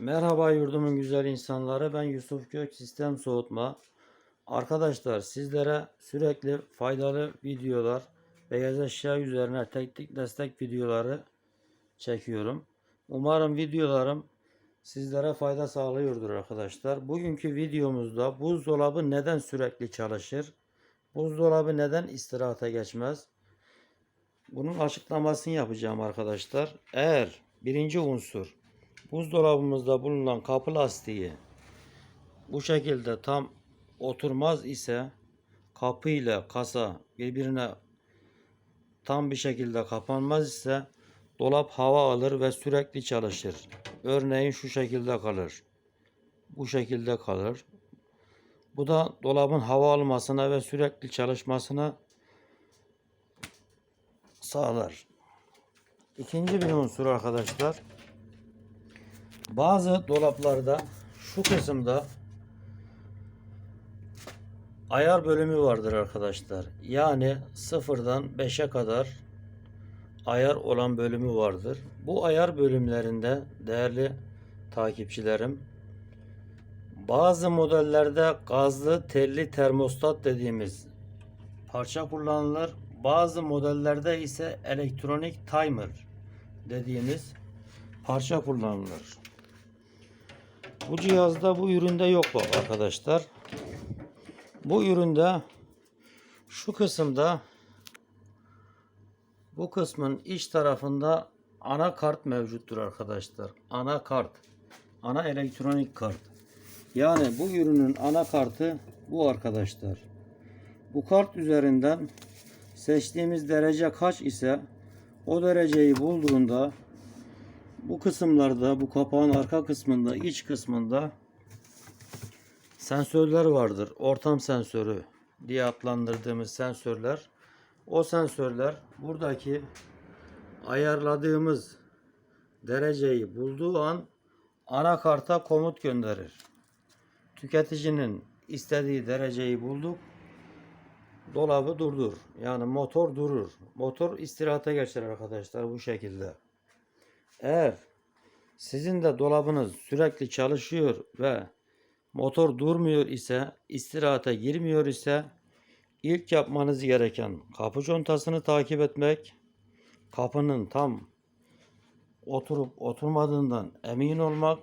Merhaba yurdumun güzel insanları. Ben Yusuf Gök Sistem Soğutma. Arkadaşlar sizlere sürekli faydalı videolar, beyaz eşya üzerine teknik destek videoları çekiyorum. Umarım videolarım sizlere fayda sağlıyordur arkadaşlar. Bugünkü videomuzda buzdolabı neden sürekli çalışır? Buzdolabı neden istirahata geçmez? Bunun açıklamasını yapacağım arkadaşlar. Eğer birinci unsur buzdolabımızda bulunan kapı lastiği bu şekilde tam oturmaz ise kapı ile kasa birbirine tam bir şekilde kapanmaz ise dolap hava alır ve sürekli çalışır. Örneğin şu şekilde kalır. Bu şekilde kalır. Bu da dolabın hava almasına ve sürekli çalışmasına sağlar. İkinci bir unsur arkadaşlar. Bazı dolaplarda şu kısımda ayar bölümü vardır arkadaşlar. Yani sıfırdan 5'e kadar ayar olan bölümü vardır. Bu ayar bölümlerinde değerli takipçilerim bazı modellerde gazlı telli termostat dediğimiz parça kullanılır. Bazı modellerde ise elektronik timer dediğimiz parça kullanılır. Bu cihazda bu üründe yok bak arkadaşlar. Bu üründe şu kısımda bu kısmın iç tarafında anakart mevcuttur arkadaşlar. Anakart. Ana elektronik kart. Yani bu ürünün anakartı bu arkadaşlar. Bu kart üzerinden seçtiğimiz derece kaç ise o dereceyi bulduğunda bu kısımlarda bu kapağın arka kısmında iç kısmında sensörler vardır. Ortam sensörü diye adlandırdığımız sensörler. O sensörler buradaki ayarladığımız dereceyi bulduğu an anakarta komut gönderir. Tüketicinin istediği dereceyi bulduk. Dolabı durdur. Yani motor durur. Motor istirahata geçer arkadaşlar bu şekilde. Eğer sizin de dolabınız sürekli çalışıyor ve motor durmuyor ise, istirahata girmiyor ise ilk yapmanız gereken kapı contasını takip etmek, kapının tam oturup oturmadığından emin olmak.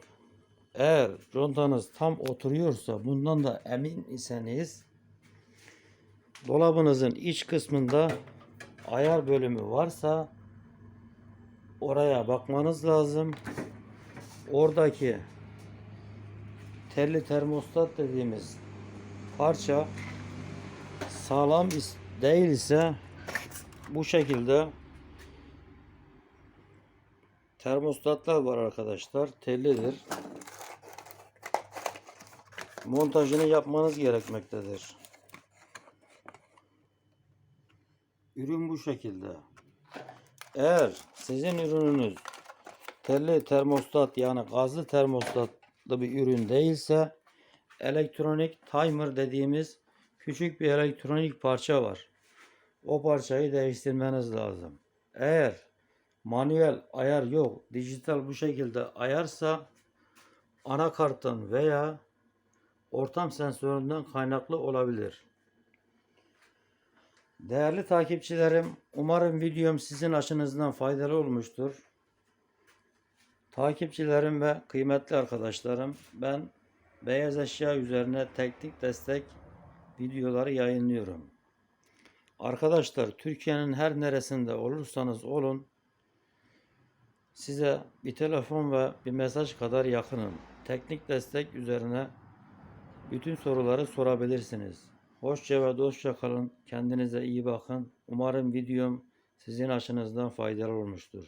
Eğer contanız tam oturuyorsa bundan da emin iseniz dolabınızın iç kısmında ayar bölümü varsa oraya bakmanız lazım. Oradaki telli termostat dediğimiz parça sağlam değil ise bu şekilde termostatlar var arkadaşlar. Tellidir. Montajını yapmanız gerekmektedir. Ürün bu şekilde. Eğer sizin ürününüz telli termostat yani gazlı termostatlı bir ürün değilse elektronik timer dediğimiz küçük bir elektronik parça var. O parçayı değiştirmeniz lazım. Eğer manuel ayar yok, dijital bu şekilde ayarsa anakarttan veya ortam sensöründen kaynaklı olabilir. Değerli takipçilerim, umarım videom sizin açınızdan faydalı olmuştur. Takipçilerim ve kıymetli arkadaşlarım, ben beyaz eşya üzerine teknik destek videoları yayınlıyorum. Arkadaşlar, Türkiye'nin her neresinde olursanız olun, size bir telefon ve bir mesaj kadar yakınım. Teknik destek üzerine bütün soruları sorabilirsiniz. Hoşça ve dostça kalın. Kendinize iyi bakın. Umarım videom sizin açınızdan faydalı olmuştur.